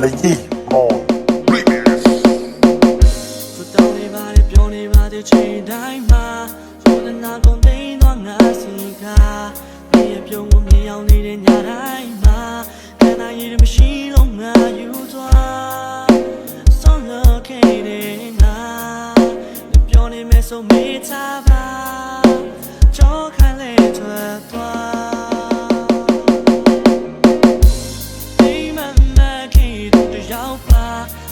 မကြီးမော်ချိန်တိုင်းမှာရိုးနာကုန်သိမ်းသွားငါစီကဒီအပြုံးကိုမြင်အောင်နေတဲ့ညတိုင်းမှာခန္ဓာရည်မရှိလုံးငါယူသွားဆုံးလခဲ့တဲ့ငါပြောနေမယ်ဆိုမေးထား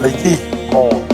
你自哦。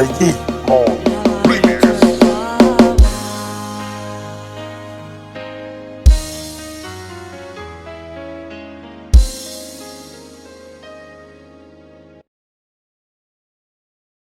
like this.